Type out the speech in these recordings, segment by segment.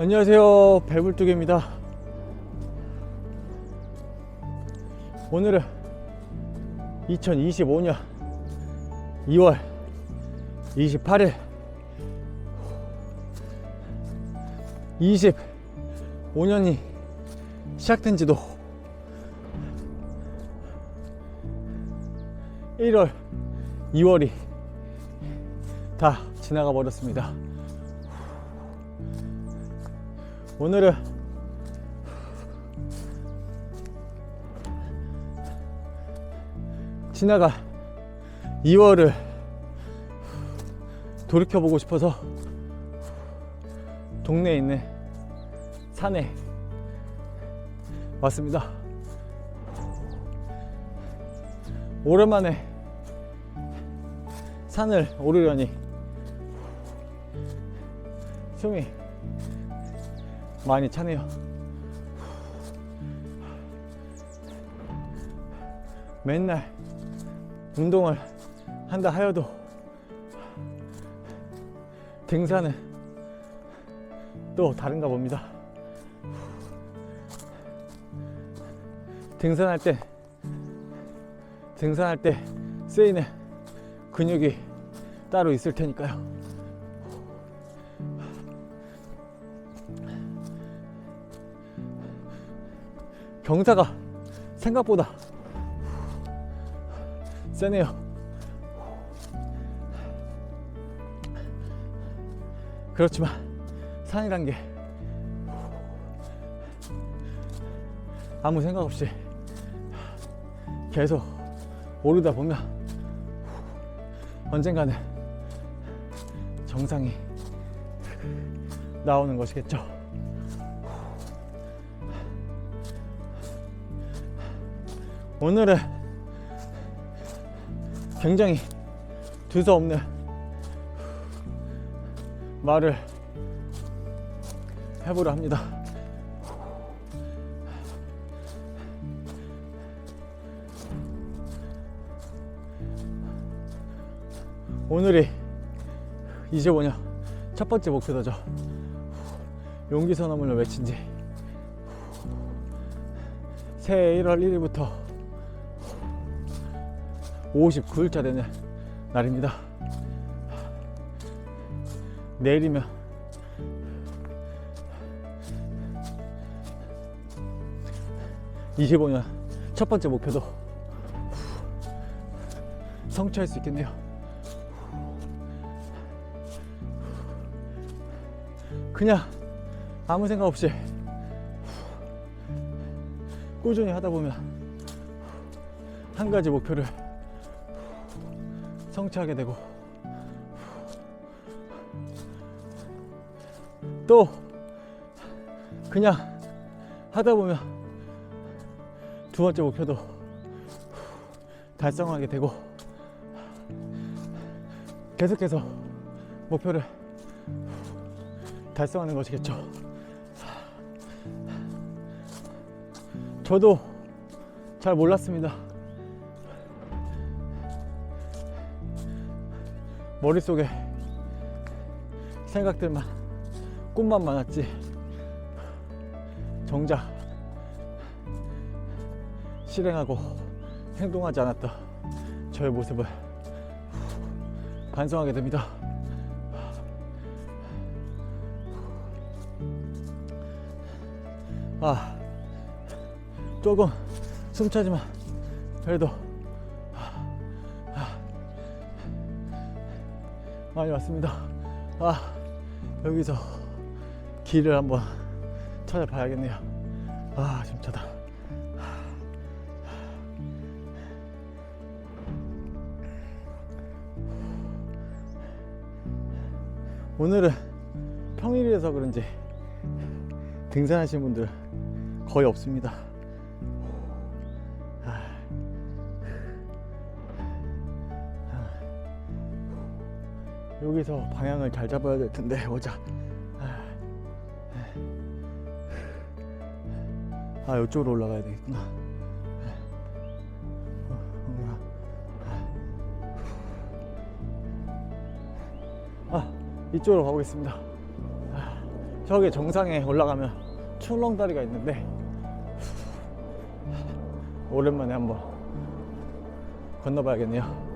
안녕하세요. 배불뚝입니다. 오늘은 2025년 2월 28일 25년이 시작된 지도 1월 2월이 다 지나가 버렸습니다 오늘은 지나가 2월을 돌이켜보고 싶어서 동네에 있는 산에 왔습니다. 오랜만에 산을 오르려니 숨이 많이 차네요. 맨날 운동을 한다 하여도 등산은 또 다른가 봅니다. 등산할 때 등산할 때 쓰이는 근육이 따로 있을 테니까요. 경사가 생각보다 세네요. 그렇지만 산이란 게 아무 생각 없이 계속 오르다 보면 언젠가는 정상이 나오는 것이겠죠. 오늘은 굉장히 두서없는 말을 해보려 합니다. 오늘이 25년 첫 번째 목표도죠. 용기 선언문을 외친 지 새해 1월 1일부터 59일차 되는 날입니다. 내일이면 (25년) 첫 번째 목표도 성취할 수 있겠네요. 그냥 아무 생각 없이 꾸준히 하다 보면 한 가지 목표를 성취하게 되고 또 그냥 하다 보면 두 번째 목표도 달성하게 되고 계속해서 목표를 달성하는 것이겠죠. 저도 잘 몰랐습니다. 머릿속에 생각들만 꿈만 많았지 정작 실행하고 행동하지 않았던 저의 모습을 반성하게 됩니다. 아, 조금 숨차지만 그래도 많이 왔습니다. 아, 여기서 길을 한번 찾아봐야겠네요. 아, 힘차다. 오늘은 평일이라서 그런지 등산하시는 분들 거의 없습니다. 여기서 방향을 잘 잡아야 될 텐데 오자. 아 이쪽으로 올라가야 되겠구나. 아 이쪽으로 가보겠습니다. 아, 저기 정상에 올라가면 출렁다리가 있는데 오랜만에 한번 건너봐야겠네요.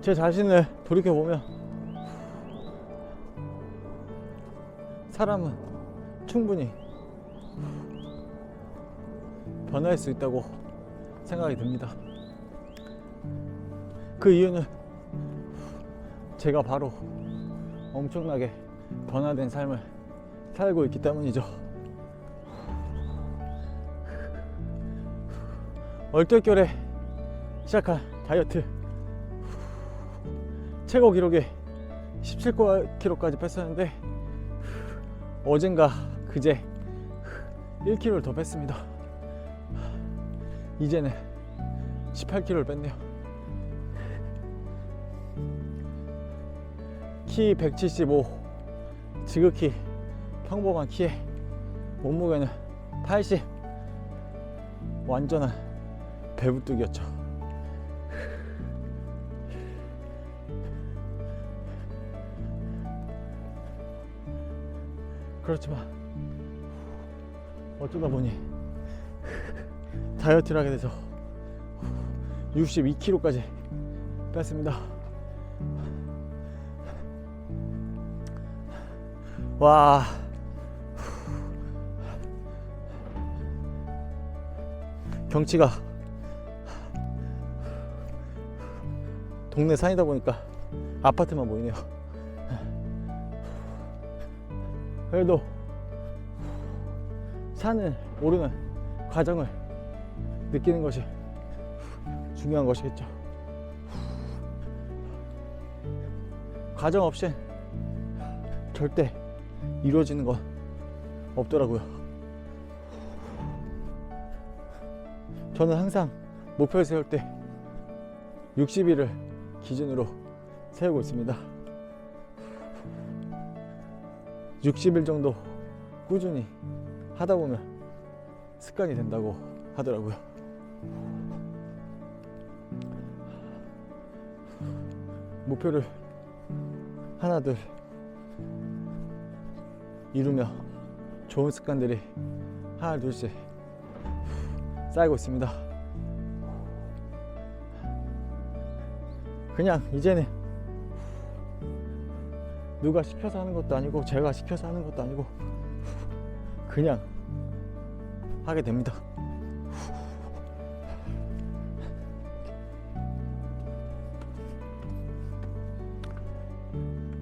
제 자신을 돌이켜 보면 사람은 충분히 변할 수 있다고 생각이 듭니다. 그 이유는 제가 바로 엄청나게 변화된 삶을 살고 있기 때문이죠. 얼떨결에 시작한 다이어트 최고 기록이 17kg까지 뺐었는데 어젠가 그제 1kg를 더 뺐습니다. 이제는 18kg를 뺐네요. 키 175, 지극히 평범한 키에 몸무게는 80, 완전한 배부뚝이었죠. 그렇지만 어쩌다 보니 다이어트를 하게 돼서 62kg까지 뺐습니다. 와. 경치가 동네 산이다 보니까 아파트만 보이네요. 그래도 산을 오르는 과정을 느끼는 것이 중요한 것이겠죠. 과정 없이 절대 이루어지는 건 없더라고요. 저는 항상 목표를 세울 때 60일을 기준으로 세우고 있습니다. 60일 정도 꾸준히 하다 보면 습관이 된다고 하더라고요. 목표를 하나둘 이루며 좋은 습관들이 하나 둘씩 쌓이고 있습니다. 그냥 이제는 누가 시켜서 하는 것도 아니고 제가 시켜서 하는 것도 아니고 그냥 하게 됩니다.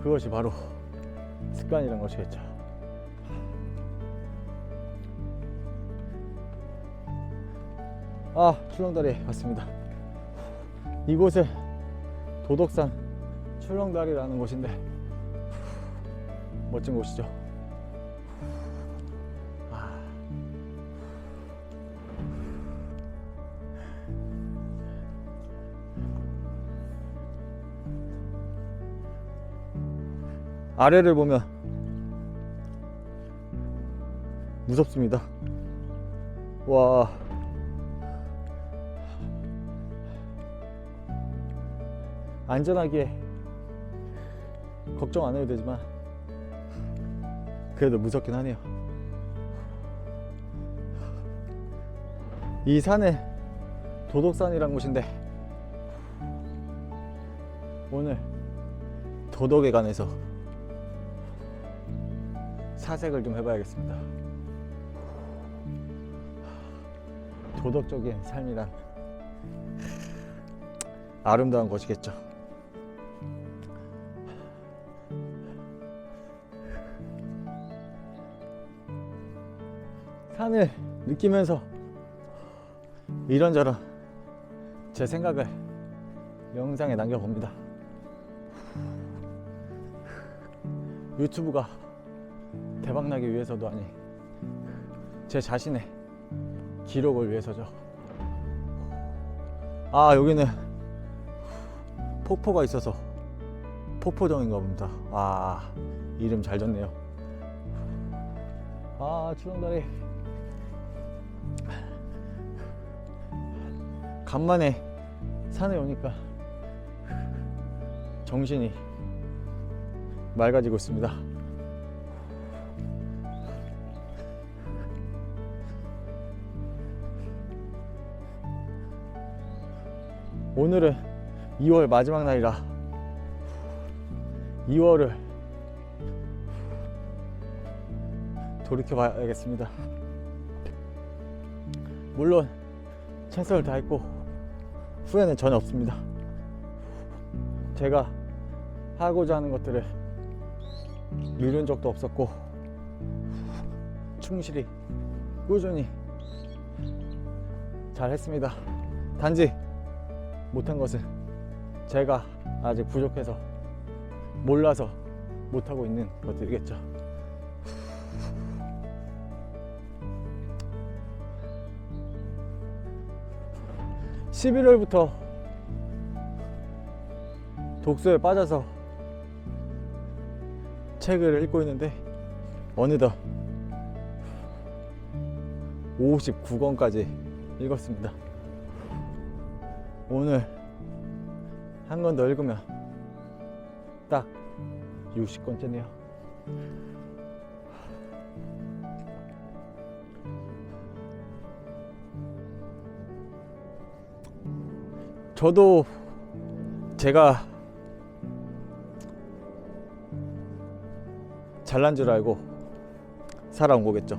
그것이 바로 습관이란 것이겠죠. 아, 출렁다리 왔습니다. 이곳은 도덕산 출렁다리라는 곳인데 멋진 곳이죠. 아. 아래를 보면 무섭습니다. 와. 안전하게 걱정 안 해도 되지만 그래도 무섭긴 하네요. 이 산은 도덕산이란 곳인데 오늘 도덕에 관해서 사색을 좀 해봐야겠습니다. 도덕적인 삶이란 아름다운 것이겠죠. 산을 느끼면서 이런저런 제 생각을 영상에 남겨봅니다. 유튜브가 대박나기 위해서도 아니 제 자신의 기록을 위해서죠. 아 여기는 폭포가 있어서 폭포정인가 봅니다. 아 이름 잘 졌네요. 아 출렁다리 간만에 산에 오니까 정신이 맑아지고 있습니다. 오늘은 2월 마지막 날이라 2월을 돌이켜 봐야겠습니다. 물론 최선을 다했고 후회는 전혀 없습니다. 제가 하고자 하는 것들을 미룬 적도 없었고 충실히 꾸준히 잘 했습니다. 단지 못한 것은 제가 아직 부족해서 몰라서 못하고 있는 것들이겠죠. 11월부터 독서에 빠져서 책을 읽고 있는데 어느덧 59권까지 읽었습니다. 오늘 한 권 더 읽으면 딱 60권째네요. 저도 제가 잘난 줄 알고 살아온 거겠죠.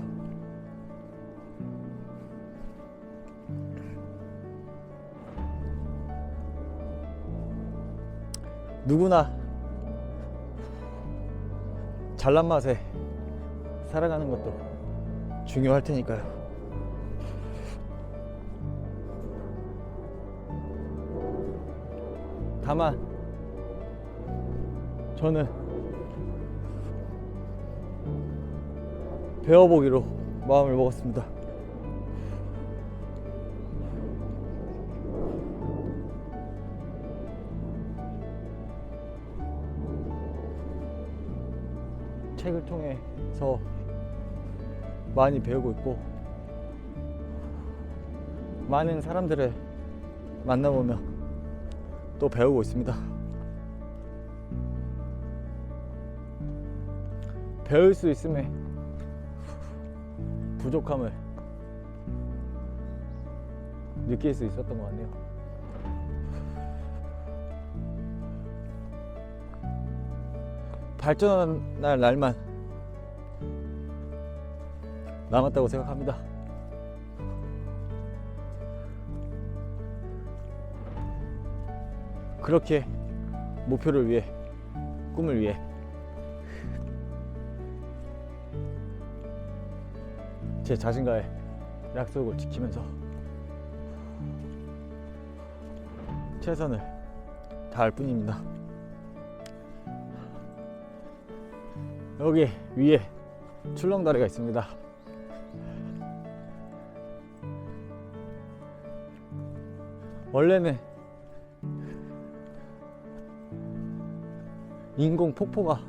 누구나 잘난 맛에 살아가는 것도 중요할 테니까요. 다만 저는 배워보기로 마음을 먹었습니다. 책을 통해서 많이 배우고 있고 많은 사람들을 만나보며 또 배우고 있습니다. 배울 수 있음에 부족함을 느낄 수 있었던 것 같네요. 발전할 날만 남았다고 생각합니다. 그렇게 목표를 위해 꿈을 위해 제 자신과의 약속을 지키면서 최선을 다할 뿐입니다. 여기 위에 출렁다리가 있습니다. 원래는 인공 폭포가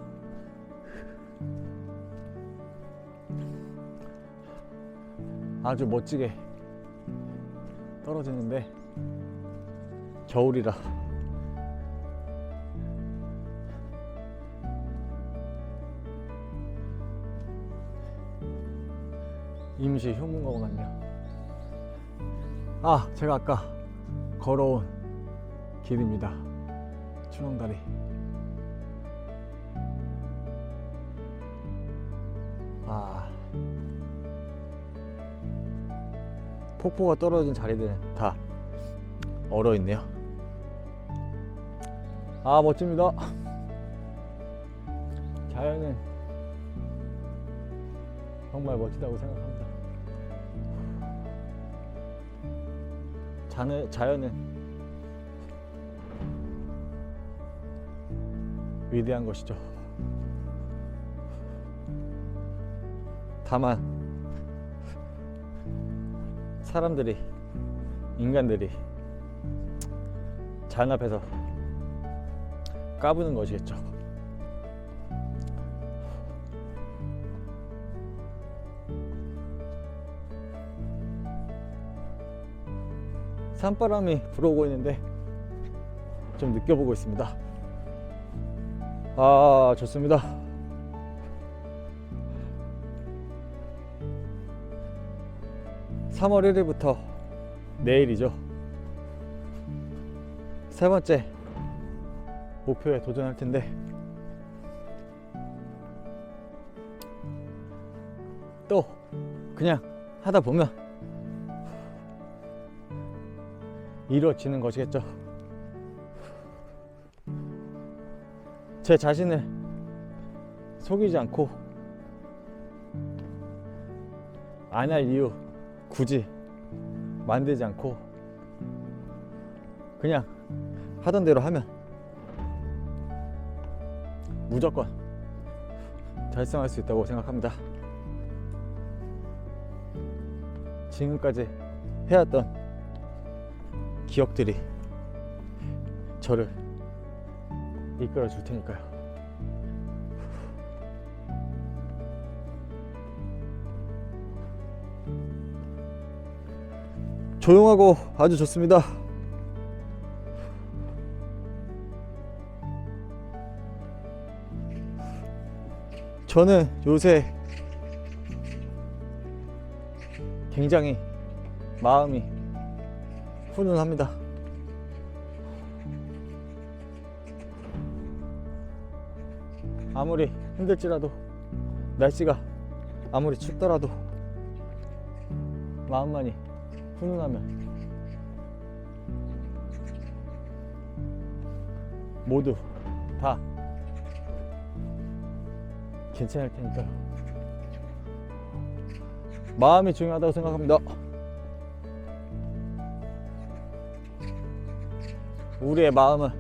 아주 멋지게 떨어지는데 겨울이라 임시 휴무가 같네요. 아, 제가 아까 걸어온 길입니다. 출렁다리. 폭포가 떨어진 자리들은 다 얼어 있네요. 아, 멋집니다. 자연은 정말 멋지다고 생각합니다. 자는, 자연은 위대한 것이죠. 다만 사람들이 인간들이 앞에서 까부는 것이겠죠. 산바람이 불어오고 있는데 좀 느껴보고 있습니다. 아, 좋습니다. (3월 1일부터) 내일이죠 세 번째 목표에 도전할 텐데 또 그냥 하다 보면 이루어지는 것이겠죠. 제 자신을 속이지 않고 안 할 이유 굳이 만들지 않고 그냥 하던 대로 하면 무조건 달성할 수 있다고 생각합니다. 지금까지 해왔던 기억들이 저를 이끌어 줄 테니까요. 조용하고 아주 좋습니다. 저는 요새 굉장히 마음이 훈훈합니다. 아무리 힘들지라도 날씨가 아무리 춥더라도 마음만이 훈훈하면 모두 다 괜찮을 테니까요. 마음이 중요하다고 생각합니다. 우리의 마음은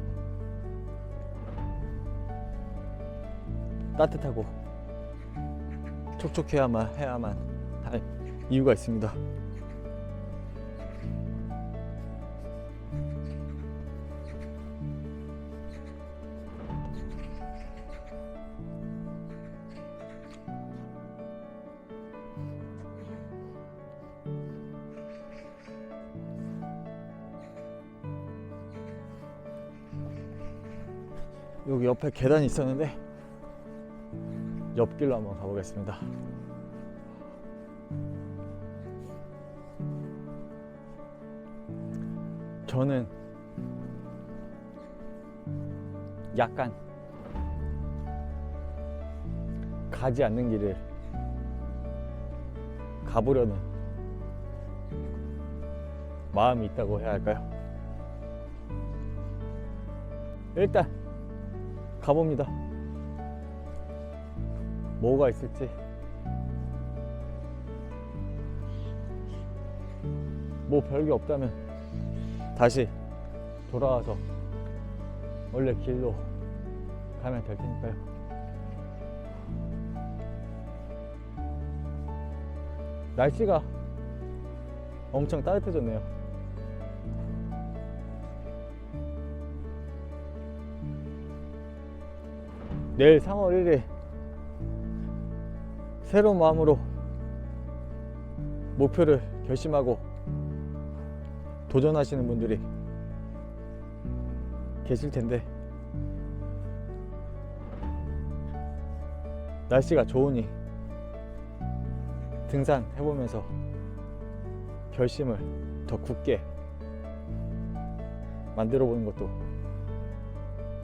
따뜻하고 촉촉해야만 해야만 할 이유가 있습니다. 옆에 계단이 있었는데 옆길로 한번 가보겠습니다. 저는 약간 가지 않는 길을 가보려는 마음이 있다고 해야 할까요? 일단 가봅니다. 뭐가 있을지. 뭐 별게 없다면 다시 돌아와서 원래 길로 가면 될 테니까요. 날씨가 엄청 따뜻해졌네요. 내일 3월 1일 새로운 마음으로 목표를 결심하고 도전하시는 분들이 계실 텐데 날씨가 좋으니 등산 해보면서 결심을 더 굳게 만들어 보는 것도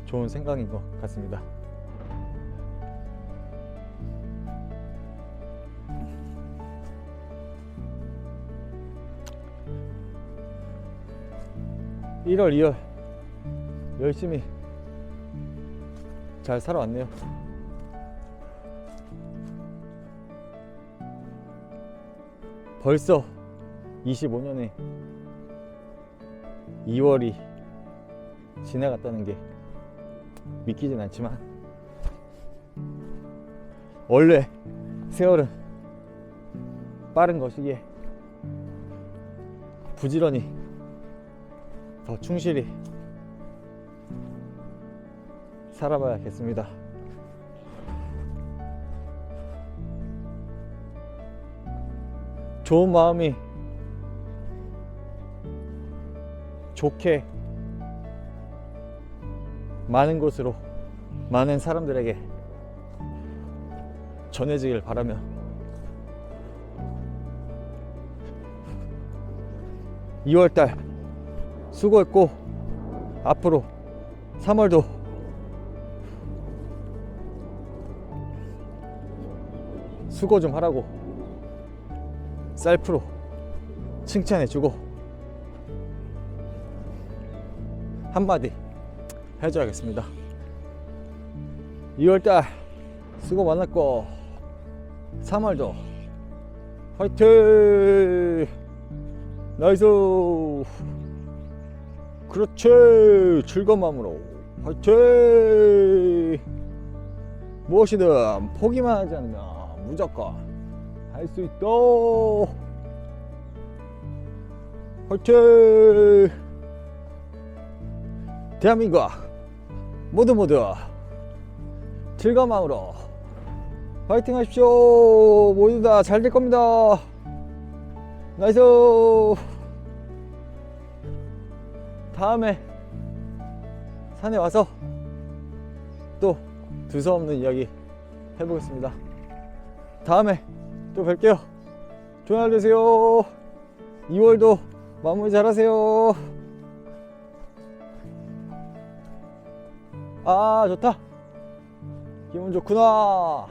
좋은 생각인 것 같습니다. 일월 2월 열심히 잘 살아왔네요. 벌써 25년에 2월이 지나갔다는 게 믿기진 않지만 원래 세월은 빠른 것이기에 부지런히 더 충실히 살아봐야겠습니다. 좋은 마음이 좋게 많은 곳으로 많은 사람들에게 전해지길 바라며 이월달 수고했고 앞으로 3월도 수고 좀 하라고 셀프로 칭찬해주고 한마디 해줘야겠습니다. 2월달 수고 많았고 3월도 화이팅! 나이스! 그렇지! 즐거운 마음으로 화이팅! 무엇이든 포기만 하지 않으면 무조건 할 수 있다! 화이팅! 대한민국 모두 모두 즐거운 마음으로 파이팅 하십시오. 모두 다 잘 될 겁니다. 나이스. 다음에 산에 와서 또 두서없는 이야기 해보겠습니다. 다음에 또 뵐게요. 좋은 하루 되세요. 2월도 마무리 잘하세요. 아 좋다 기분 좋구나